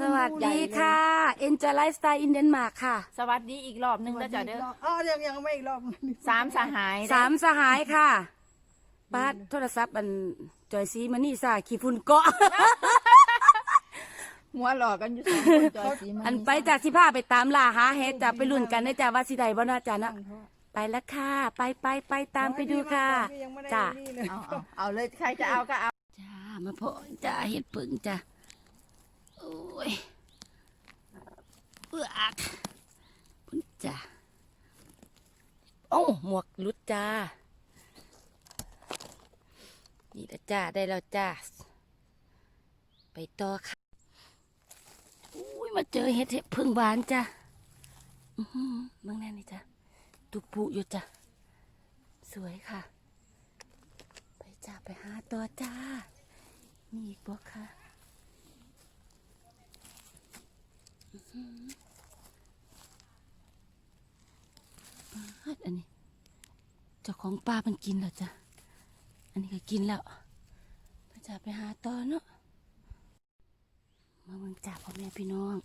สวัสดีค่ะ Enjoy Lifestyle in Denmark ค่ะ สวัสดีอีกรอบหนึงแล้วจ้ะเด้ออ๋อยังยังไม่อีกรอบสามสหายสามสหายค่ะบ้านโทรศัพท์อันจอยซีมานี่สาขี้ฝุ่นเกาะ หัวหลอกกันอยู่สองคนจอยสีมันอันไปจากที่ผ้าไปตามล่าหาเฮ็ดจะไปลุ้นกันนะจ๊ะว่าสิใดบ่น่าจะนะไปแล้วค่ะ ไปไปไปตามไปดูค่ะยังไม่ได้จ้ะนี่เลยเอาเอาเอาเลยใครจะเอาก็เอา จ้ามาพอจ้าเฮ็ดผึ่งจ้ะ โอ้ยเอือกพุ่นจ้ะโอ้หมวกหลุดจ้า นี่ละจ้า ได้แล้วจ้า ไปต่อค่ะอุ้ย มาเจอเห็ดเห็ดพึ่งหวานจ้ะอือหือเมืองแน่นี่จ้ะตุกปุอยู่จ้ะสวยค่ะ ไปจ้า ไปหาตัวจ้ามีอีกบ่ค่ะ อื้อหืออ่าอันนี้ เจ้าของปลามันกินแล้วจ้ะ อันนี้ก็กินแล้วไปจ้าไปหาต่อเนาะ มาเบิ่งจ้าพ่อแม่พี่น้อง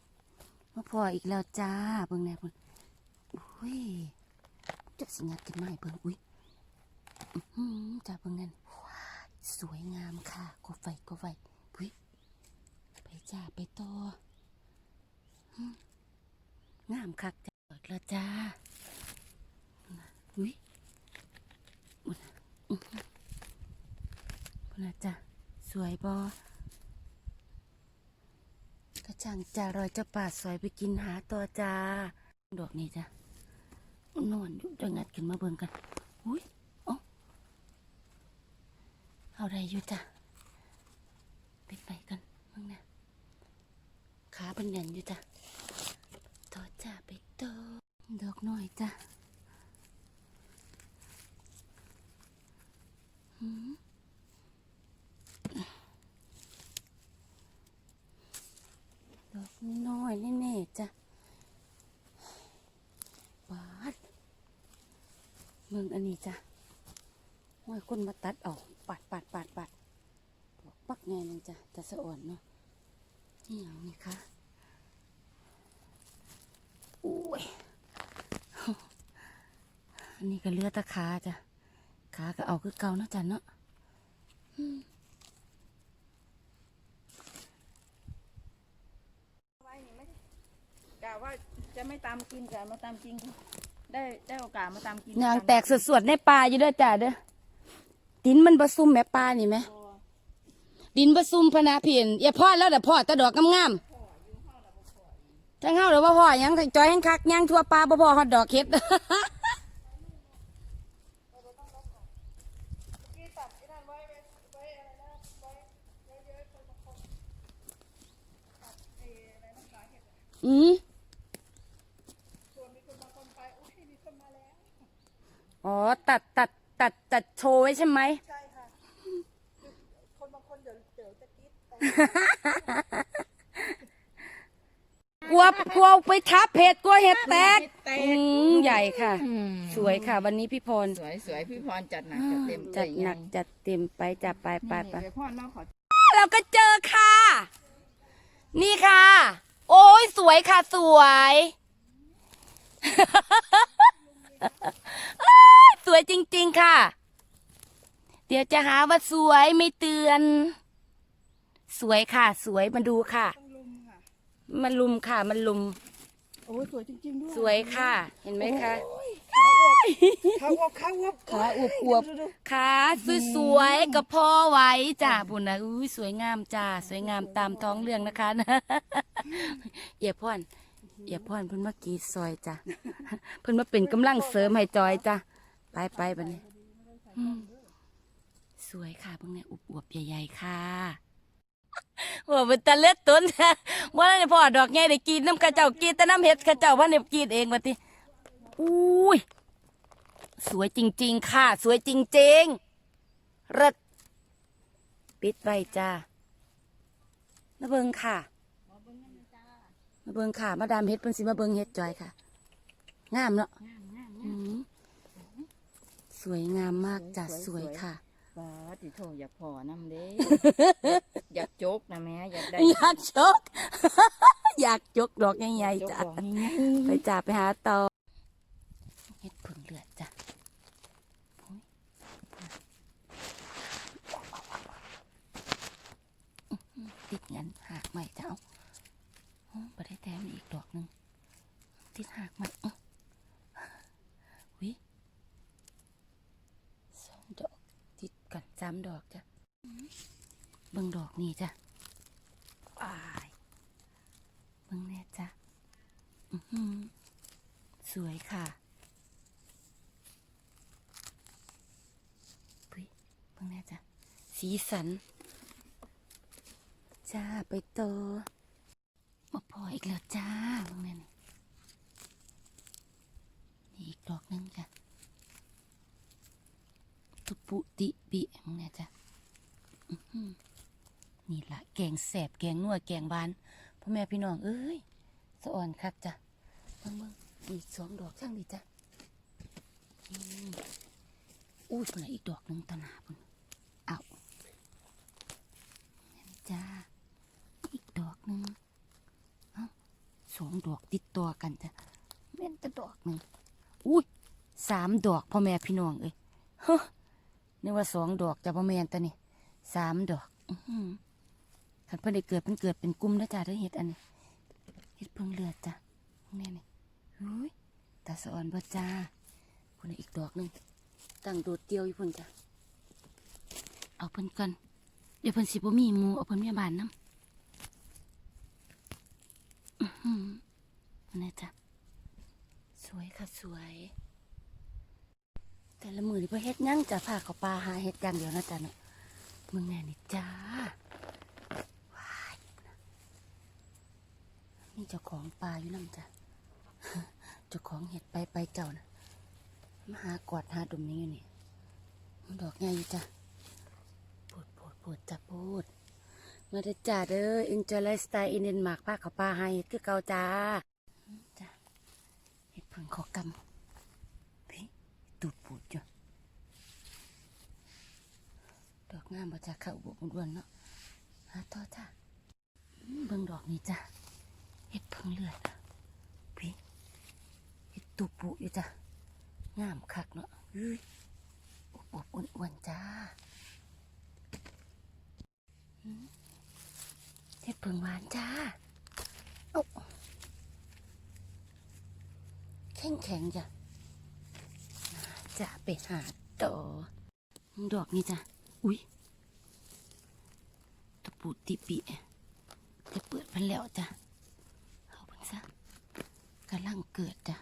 มาพออีกแล้วจ้า เบิ่งแน่เบิ่งอุ้ยจะสิงัดกันไหมาให้เบิ่งอุ้ยจ้าเบิ่งนั่นสวยงามค่ะกบไฟกบไฟอุ้ยไปจ้าไปต่อ งามคักจ้าเล้วจ้าอุ้ยอุ้ยอื้อหือพุ่นนะจ้าสวยบอกระชังจะรอยเจ้าป่าซอยไปกินหาตัวจ้าดอกนี้จ้ะนอนอยู่จะงัดขึ้นมาเบิ่งกันอุ้ยเอ๋อเอาอะไรอยู่จ้ะไปไปกันมึงนะขาเป็นแน่นอยู่จ้ะ จ้าไปโตดอกหน้อยจ้ะหืมดอกน้อยแน่ๆจ้ะบาดเมืองอันนี้จ้ะห้อยคนมาตัดออกปัดปัดปัดปัดปักไงนึงจ้ะจะสะอ่อนเนาะนี่อย่างนี้ค่ะอุ้ย อั นนี้ก็เหลือแตะขาจ้ะขาก็เอาคือเก่าเนาะจ้ะเนาะกะว่าจะไม่ตามกินกะมาตามกินได้ได้โอกาสมาตามกินยางแตกสวดๆในป่าอยู่เด้วยจ้ะเด้อดินมันบะซุ่มแม่ป่านี่ไหมดินบะซุ่มพะนาเพียนอย่าพ่อแล้วแต่พ่อแตะดอกงามๆทั้งเฮาหรือว่าพ่อหยังทั้งจอยทั้งคักหยังทั่วป่าบ่พ่อฮอดดอกเฮ็ด อืมอ๋อ ตัดตัดตัดตัดโชว์ไว้ใช่ไหมใช่ค่ะ คนบางคนเดี๋ยวเดี๋ยวจะคิดกลัวกลัวไปทับเห็ดกลัวเห็ดแตกอืมใหญ่ค่ะอืมสวยค่ะ วันนี้พี่พร สวยสวยพี่พรจัดหนักจัดเต็มจัดหนักจัดเต็มไปจัดไปไปไปนี่พ่อน้องขอเราก็เจอค่ะ นี่ค่ะ โอ้ยสวยค่ะสวยอ้ายสวยจริง ๆ ค่ะ เดี๋ยวจะหาว่าสวยไม่เตือน สวยค่ะ สวยมาดูค่ะ ต้องลุมค่ะ มันลุมค่ะ มันลุม โอ้ยสวยจริงๆด้วยสวยค่ะ เห็นไหมคะ ขาอวบขาอวบขาอวบขาอวบๆดูดูขาสวยๆกับพ่อไว้จ้าบุญนะอุ้ยสวยงามจ้าสวยงามตามท้องเรื่องนะคะเอียพ่อนเอียพ่อนเพิ่นมากรีดซอยจ้ะเพิ่นมาเป็นกำลังเสริมให้จอยจ้ะไปไปบัดนี้อืมสวยค่ะเพิ่งเนี่ยอวบๆใหญ่ๆค่ะว่าเป็นตะเล็ดต้นว่าได้พ่อดอกไงได้กินน้ำกระเจ้ากินแต่น้ำเห็ดกระเจ้าว่าเนี่ยกินเองวัติ อุ้ย สวยจริง ๆ ค่ะ สวยจริงๆเริดปิดไว้จ้ามาเบิงค่ะ มาเบิงค่ะ มาดามเฮ็ดเพิ่นสิมาเบิงเฮ็ดจอยค่ะ งามเนาะอืมสวยงามมากจ้ะสวยค่ะโปาติโทอยากพอน้ำเด้ อยากจกนะแม่อยากได้อยากจก อยากจกดอกใหญ่จกๆจ้ะดอกง่ายไปจ่าไปหาต่อเฮ็ดผึ่งเลือดจ้ะโอ้ยอื้อหือติดงันหักใหม่จะเอาโอ้บ่ได้แต้มอีกดอกหนึ่งติดหักใหม่อื้อวิสองดอกติดกัน สามดอกจ้ะอื้อเบิ่งดอกนี่จ้ะอ้ายเบิ่งแน่จ้ะอื้อหือสวยค่ะปุ้ยเพิ่งแน่จ้ะ สีสัน จ้าไปโตอมาพออีกแล้วจ้าเพิ่งแน่นี่นี่อีกดอกหนึงจ้ะ ตุปุติปิเพิ่งแน่จ้ะอื้อหือนี่ละแกงแสบแกงนัวแกงบานพ่อแม่พี่น้องเอ้ยสะอ่อนครับจ้ะเบิ่งเบิ่งอีกสองดอกช่างดีจ้ะอืมอุ้ยคนละอีกดอกหนึ่งตะนาพุ่นเอาแม่จ้าอีกดอกหนึ่งเอาสองดอกติดตัวกันจ้ะแม่นแต่ดอกหนึ่งอุ้ยสามดอกพ่อแม่พี่น้องเอ้ยฮะ นึกว่าสองดอกจ้ะพ่อแมนแต่นี่สามดอกอื้อหือคันเพิ่นได้เกิดเพิ่นเกิดเป็นกลุ่มนะจ้าได้เห็ดอันนี้เฮ็ดเพิ่งเลือดจ้ะแน่นี่หุ้ยตาสะออนบ่จ้าพุ่นอีกดอกหนึ่งตั้งโดดเดียวอยู่พุ่นจ้ะเอาเพิ่นก่อนเดี๋ยวเพิ่นสิบ่มีหมูเอาเพิ่นมีบ้านน้ำอื้อหือพุ่จ้ะสวยค่ะสวย แต่ละมือนี่บ่เฮ็ดยังจ้ะพาเขาป่าหาเฮ็ดอย่างเดียวนะจ้ะเนาะมึงแน่นี่จ้าว้ายนี่เจ้าของปลาอยู่นั่นจ้ะเจ้าของเห็ดไปไปเจ้านะมาหากอดหาดุมนี้อยู่นี่มันดอกใหญ่อยู่จ้ะพูดพูดพูดจ้ะพูดมาเด้จ้าเด้อ enjoy lifestyle in Denmark ป้าเขาปลาให้คือเก่าจ้าจ้ะเห็ดเพิ่งขอกำ ตูดปูดจ้ะดอกงามบ่จ้ะเข้าบวกอ้วนๆเนาะหาต่อจ้ะเบิ่งดอกนี้จ้ะเห็ดเพิ่งเลือดพี่เห็ดตูปุอยู่จ้ะงามคักเนาะเฮ้ยอบอบอ้วนอวนๆจ้าเห็ดเพิ่งหวานจ้าเอ้าแข็งแข็งๆจ้ะ จะไปหาต่อดอกนี้จ้ะ อุ้ยตะปูติปิจะเปิดพันแล้วจ้ะเอาเพิ่นซะกำลังเกิดจ้ะ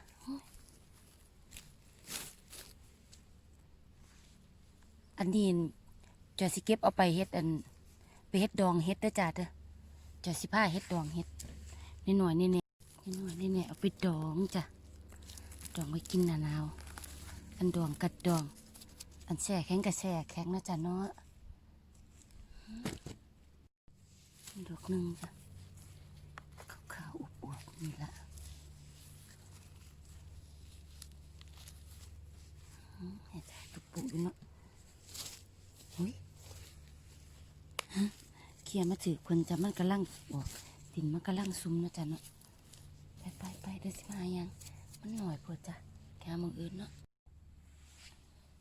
อันนี้จอยสิเก็บเอาไปเฮ็ดอัน ไปเฮ็ดดองเฮ็ดเด้อจ้าเด้อจอยสิพาเฮ็ดดองเฮ็ดนิดหน่อยนี่เนี่ยนิดหน่อยนี่เนี่ยเอาไปดองจ้ะดองไว้กินหนาหนาว อันดองกัดดองอันแช่แข็งกับแช่แข็งนะจ้ะเนาะดอกหนึ่งจ้ะขาวๆอวบๆนี่ละเห็ดตุกปุอยู่เนาะอุ้ยฮะเคียมาถือคนจะมันกำลังออกดินมันกำลังซุ่มนะจ๊ะเนาะไปไปไปเดี๋ยวสิมายัง มันหน่อยพอจ้ะแค่มึงอื่นเนาะ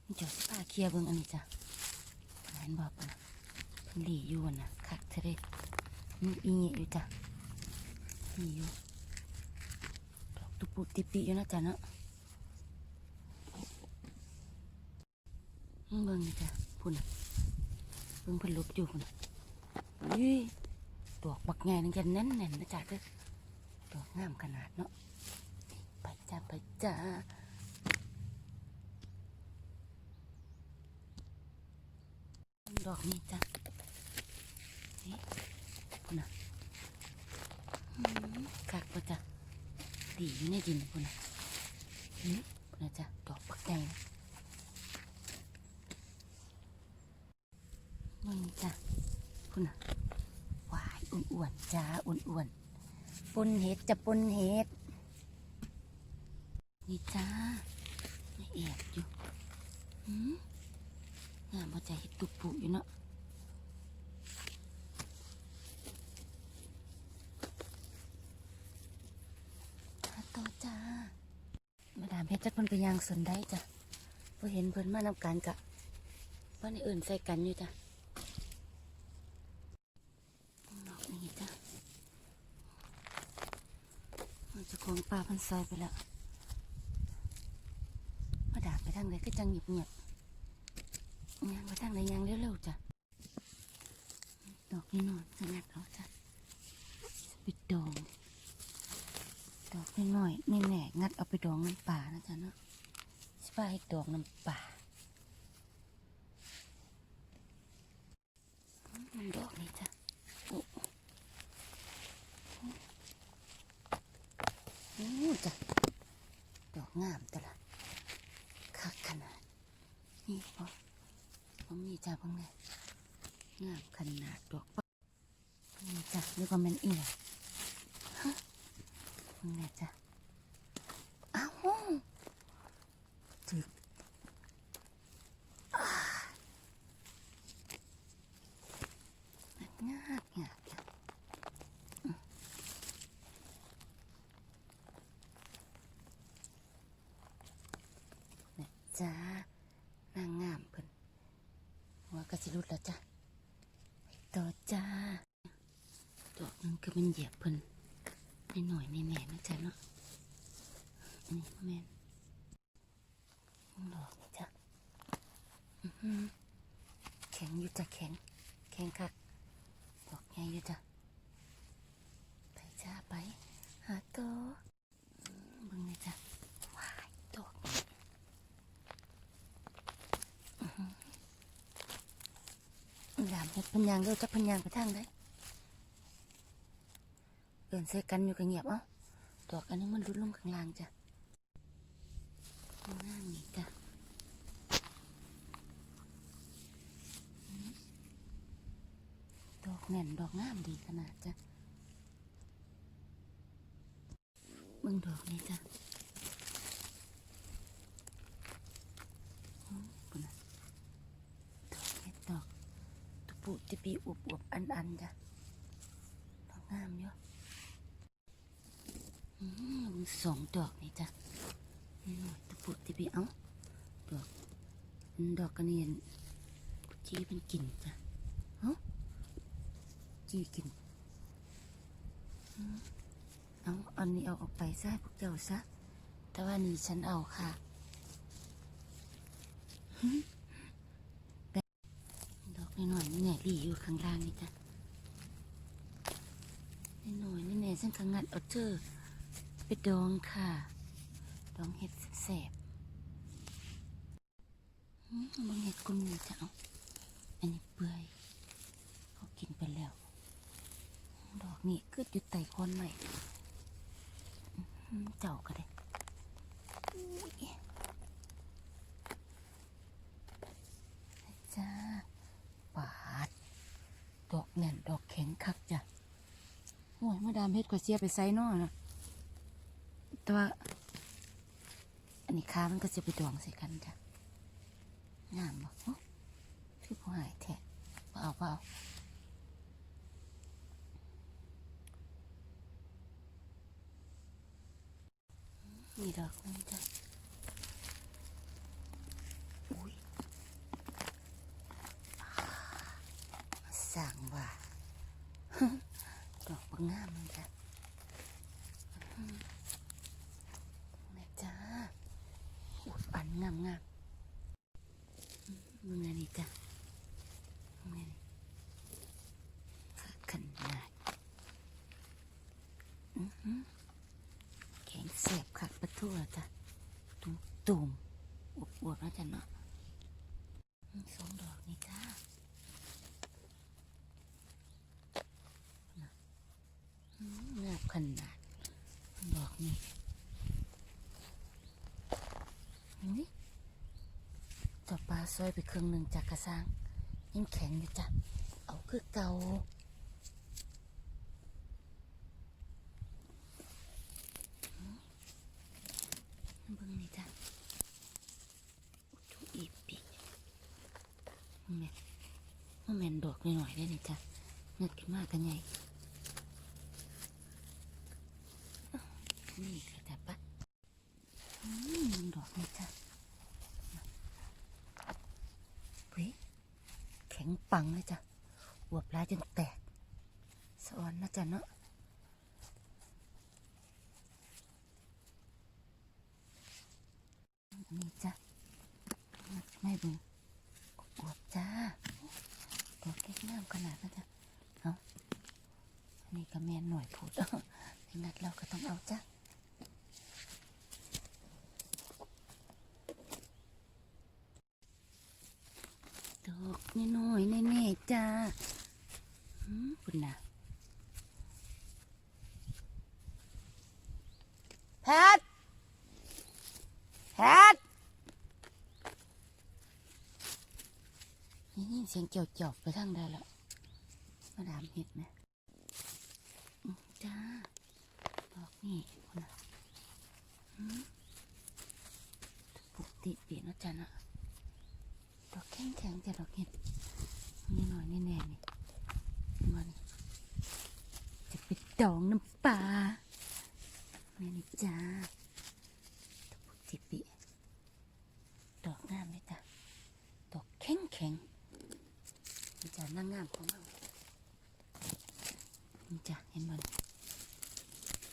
นี่จ้าสิพาเคลียร์เบิ่งอันนี้จ้ะเห็นบอกนะพิ่นหลีอยู่นะคักเธอเด้มันอีเงี้ยอยู่จ้ะนี่อยู่ดอกตุปุติปิอยู่นะจ๊ะเนาะเบิ่งจ้ะพุ่นเบิ่งพิ่นหลบอยู่พุ่นน่ะอุ้ยดอกบักใหญ่นึงจะแน่นแน่นๆนะจ๊ะเด้อดอกงามขนาดเนาะไปจ้าไปจ้า ดอกนี้จ้ะนี่พุ่นน่ะคักปะจ้ะดีอยู่ในดินพุ่นน่ะนี่พุ่นน่ะจ้ะดอกปักแดงมึงจ้ะพุ่นน่ะหวายอ้วนๆจ้าอ้วนๆปนเห็ดจะปนเห็ดนี่จ้าไม่แอบอยู่หืม งามพอใจเห็ดตุกปุอยู่เนาะต่อจ้า มาดามเพชรจักเพิ่นไปยางสนได้จ้ะพอเห็นเพิ่นมานำกันกะว่าในอื่นใส่กันอยู่จ้ะดอกนี้จ้ะมันจะคงปลาพันซอยไปแล้วมาดามไปทางไหนก็จังเงียบเงียบ ยางไปทางไหนยางเร็วๆจ้ะ ดอกนี่นอนสงัดเอาจ้ะปิดดอง ดอกน้อยๆแน่งัดเอาไปดองน้ำป่านะจ๊ะเนาะสบายดอกน้ำป่าดอกนี้จ้ะโอ้โอ้จ้ะ ดอกงามแต่ละคักขนาด นี่พอ ผมมีจ้ะพังเนี่ยงามขนาดดอกนี่จ้ะนี่ก็แมันอีกฮะพังเนี่ยจ้ะอ้าวถึกอ่างากงากจ้ะอืมเนี่จ้านางงาม หัวกระสิรุดแล้วจ้ะต่อจ้าดอกหนึงคือมันเหยียบเพิ่นในหน่อยในแม่ๆนะจ๊ะเนาะอันนี้แม่นดอกนะจ้ะแข็งอยู่จ้ะแข็งแข็งคักดอกใหญ่อยู่จ้ะไปจ้าไป หาตัวมเบิ่งเลยจ้ะว้ายดอกนี้อื้อหื อดามเฮ็ดพันยางเด้อจักพันยางไปทางได้เอินใส่กันอยู่ก็เงียบเอ้าดอกอันนี้มันรุดลงข้างล่างจ้ะข้างล่างนี่จ้ะดอกแน่นดอกงามดีขนาดจ้ะเบิ่งดอกนี่จ้ะอืมปุ่นน่ะดอกเห็ดดอกตุ ปุติปีอวบอวบอันอันจ้ะดอกงามเยอะอืมสองดอกนี่จ้ะนี่หน่อยตะปุติปีเอ้าดอกดอกกระเนียนจีเป็นกลิ่นจ้ะเอ้าจีกลิ่นเอาอันนี้เอาออกไปซะพวกเจ้าซะ แต่ว่านี่ฉันเอาค่ะ ดอกน้อยนี่แน่หลีอยู่ข้างล่างนี่จ้ะน้อยนี่แน่ฉันขังงัดเอาเจอไปดองค่ะ ดองเห็ดแสบๆอืมบางเห็ดกลมนี่จะเอาอันนี้เปื่อยเขากินไปแล้ว ดอกนี่คือยู่ไต่คอนใหม่เจ้าก็ได้จ้า ดอกแน่นดอกแข็งคักจ้ะโอ้ยมาดามเฮ็ดก็เสียไปไซนอนะแต่ว่าอันนี้ค้ามันก็จะไปดองใส่กันจ้ะงามบ่โอ้คือผู้หายแท้บ่เอาบ่เอามีดอกนึงจ้ะอุ้ยสั่งว่า ดอกบางงามเลยจ้ะนะจ้าอุดอันงามงามมึงอันนี้จ้ะมึงอันนี้ขาขนาดอื้อหือแข็งเสียบขักประทั่วจ้ะตุ่มตุ่มอวบอวบแล้วจ้ะเนาะอืมสองดอกนี่จ้าน่ะอืมงามขนาด ดอกนี่ นี่ จับปลาซอยไปครึ่งหนึ่งจากกระซังยังแข็งอยู่จ้ะ เอาคือเกาเบิ่งนี่จ้ะอุทุอีปีม่นดอกหน่อยๆได้นี่จ้ะเงิดขึ้นมากันใหญ่นี่ค่ะจ้ะปะอืมดอกนี่จ้ะเฮ้ยแข็งปังเลยจ้ะอวบลายจนแตกสอนนะจ๊ะเนาะนี่จ้ะไม่บึงอวบจ้าดอกเล็กงามขนาดนั้นจ้ะเอาอันนี้ก็แมนหน่อยพูดในนัดเราก็ต้องเอาจ้ะ ดอกน้อยๆแน่ๆจ้าอืมคุณน่ะแพทแพทนี่เสียงเกี่ยวจอบไปทางใดละมาดามเห็ดไหมอืมจ้าดอกนี่คุณน่ะอืมปกติเปลี่ยนแล้วจ้ะนะ ดอกแข็งแข็งจะดอกเห็ดนี่หน่อยนี่แน่นี่มันจะไปดองน้ำปลาแม่นี่จ้าตะปุกติปิดอกงามเลยจ้ะดอกแข็งแข็งนี่จ้ะนางงามของเรานี่จ้ะเห็นมัน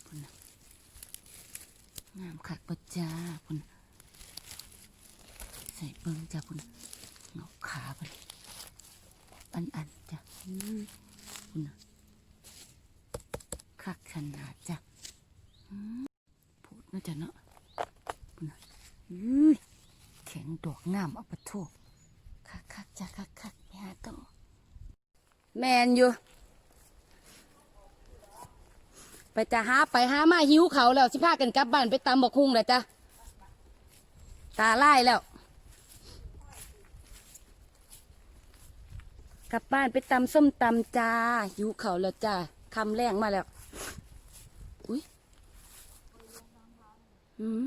คุณนะงามคักปะจ้าคุณใส่เบิ้งจ้ะคุณ เงาขาไปอันอันๆจ้ะคุณนะคักขนาดจ้ะพูดน่าจะเนาะคุณนะอื้อแข็งดอกงามเอาปะโทคักคักจ้ะคักคักไปหาต่อแมนอยู่ ไปจะหาไปหามาหิวเขาแล้วสิพากันกลับบ้านไปตำบักคุงแล้วจ้ะตาไล่แล้ว กลับบ้านไปตำส้มตำจ้าหิวเขาแล้วจ้าคำแรงมาแล้ว อุ้ยอืม